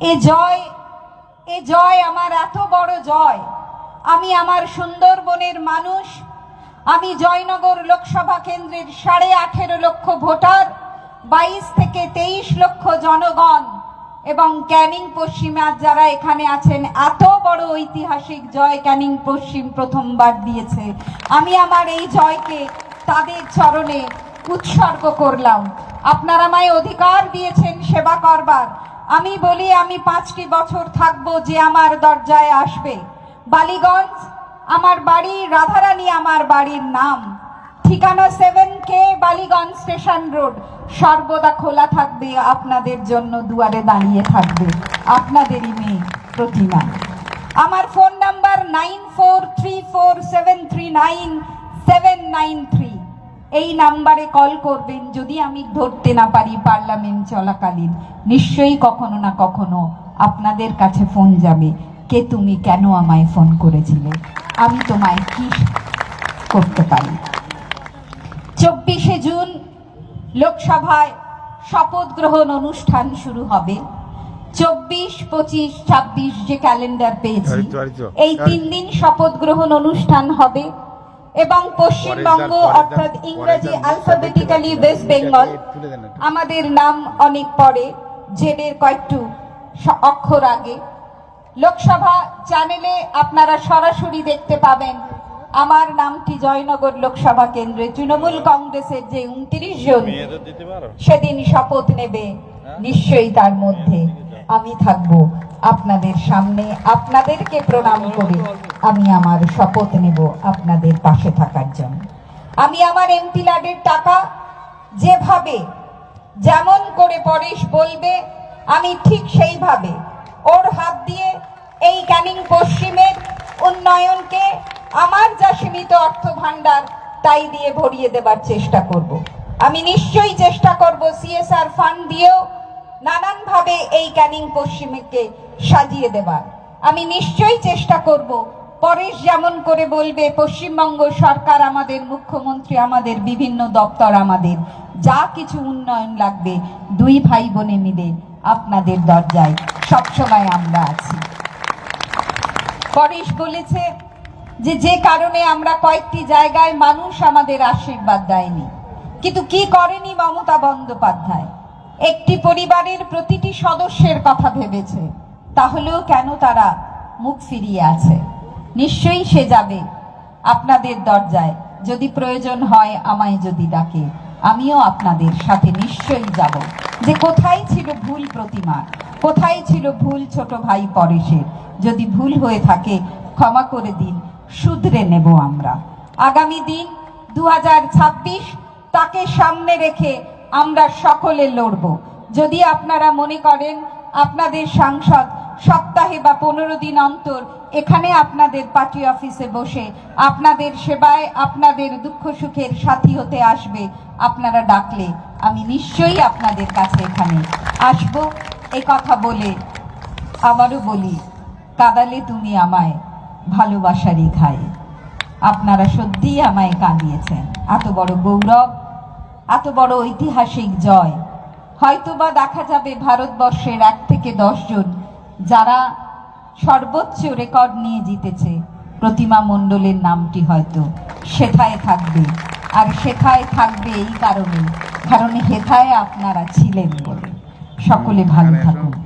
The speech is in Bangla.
এ জয় এ জয় আমার এত বড় জয়। আমি আমার সুন্দরবনের মানুষ। আমি জয়নগর লোকসভা কেন্দ্রের সাড়ে আঠেরো লক্ষ ভোটার, বাইশ থেকে তেইশ লক্ষ জনগণ এবং ক্যানিং পশ্চিমে যারা এখানে আছেন, এত বড় ঐতিহাসিক জয় ক্যানিং পশ্চিম প্রথমবার দিয়েছে। আমি আমার এই জয়কে তাদের চরণে উৎসর্গ করলাম। আপনারা আমায় অধিকার দিয়েছেন সেবা করবার। আমি বলি, আমি পাঁচটি বছর থাকব যে আমার দরজায় আসবে। বালিগঞ্জ, আমার বাড়ি, রাধারানী আমার বাড়ির নাম। ঠিকানা seven K Ballygunge station road. সর্বদা খোলা থাকবে, আপনাদের জন্য দুয়ারে দাঁড়িয়ে থাকবে। আপনাদেরই মেয়ে, প্রতিমা। আমার phone number nine four three four seven three nine seven nine three এই নাম্বারে কল করবেন যদি আমি ধরতে না পারি পার্লামেন্ট চলাকালীন নিশ্চয়ই কখনো না কখনো আপনাদের কাছে ফোন যাবে। কে তুমি কেন আমায় ফোন করেছিলে? আমি তোমায় কি করতে পারি? চব্বিশে জুন লোকসভায় শপথ গ্রহণ অনুষ্ঠান শুরু হবে। চব্বিশ পঁচিশ ছাব্বিশ যে ক্যালেন্ডার পেয়েছি। এই তিন দিন শপথ গ্রহণ অনুষ্ঠান হবে। এবং পশ্চিমবঙ্গ অর্থাৎ ইংরেজি আলফাবেটিক্যালি অ্যালফাবেটিক্যালি ওয়েস্ট বেঙ্গল। আমাদের নাম অনেক পরে জেডের কয়েকটু অক্ষর আগে লোকসভা চ্যানেলে আপনারা সরাসরি দেখতে পাবেন আমার নামটি জয়নগর লোকসভা কেন্দ্রে তৃণমূল কংগ্রেসের যে উনত্রিশ জন সেদিন শপথ নেবে। নিশ্চয়ই তার মধ্যে আমি থাকব। আপনাদের সামনে আপনাদেরকে প্রণাম করে আমি আমার শপথ নেব আপনাদের পাশে থাকার জন্য। আমি আমার এমপি লাডের টাকা যেভাবে যেমন করে পরেশ বলবে আমি ঠিক সেইভাবে ওর হাত দিয়ে এই ক্যানিং পশ্চিমের উন্নয়নকে আমার যা সীমিত অর্থ ভাণ্ডার তাই দিয়ে ভরিয়ে দেবার চেষ্টা করব। আমি নিশ্চয়ই চেষ্টা করব সিএসআর ফান্ড দিয়েও নানানভাবে এই ক্যানিং পশ্চিমকে সাজিয়ে দেবার। আমি নিশ্চয়ই চেষ্টা করব। পরেশ যেমন করে বলবে, পশ্চিমবঙ্গ সরকার আমাদের, মুখ্যমন্ত্রী আমাদের, বিভিন্ন দপ্তর আমাদের। যা কিছু উন্নয়ন লাগবে, দুই ভাই বোনে মিলে আপনাদের দরজায় সবসময় আমরা আছি। পরেশ বলেছে যে যে কারণে আমরা কয়েকটি জায়গায় মানুষ আমাদের আশীর্বাদ দেয়নি। কিন্তু কি করেনি মমতা বন্দ্যোপাধ্যায়? একটি পরিবারের প্রতিটি সদস্যের কথা ভেবেছে। তাহলেও কেন তারা মুখ ফিরিয়ে আছে? নিশ্চয়ই সে যাবে আপনাদের দরজায়। যদি প্রয়োজন হয় আমায় যদি ডাকে, আমিও আপনাদের সাথে নিশ্চয়ই যাব। যে কোথায় ছিল ভুল প্রতিমা, কোথায় ছিল ভুল ছোট ভাই পরেশের? যদি ভুল হয়ে থাকে, ক্ষমা করে দিন। শুধরে নেব আমরা। আগামী দিন দু হাজার ছাব্বিশ তাকে সামনে রেখে আমরা সকলে লড়ব। যদি আপনারা মনে করেন আপনাদের সাংসদ সপ্তাহে বা পনেরো দিন অন্তর এখানে আপনাদের পার্টি অফিসে বসে আপনাদের সেবায় আপনাদের দুঃখ সুখের সাথী হতে আসবে, আপনারা ডাকলে আমি নিশ্চয়ই আপনাদের কাছে এখানে আসব। এই কথা বলে আবারও বলি, কাদালে তুমি আমায়। ভালোবাসারই খাই আপনারা সত্যিই আমায় কাঁদিয়েছেন। এত বড় গৌরব, এত বড় ঐতিহাসিক জয়। হয়তোবা দেখা যাবে ভারতবর্ষের এক থেকে জন যারা সর্বোচ্চ রেকর্ড নিয়ে জিতেছে। প্রতিমা মণ্ডলের নামটি হয়তো সেথায় থাকবে। আর সেথায় থাকবে এই কারণে, কারণ হেথায় আপনারা ছিলেন বলে। সকলে ভালো থাকুন।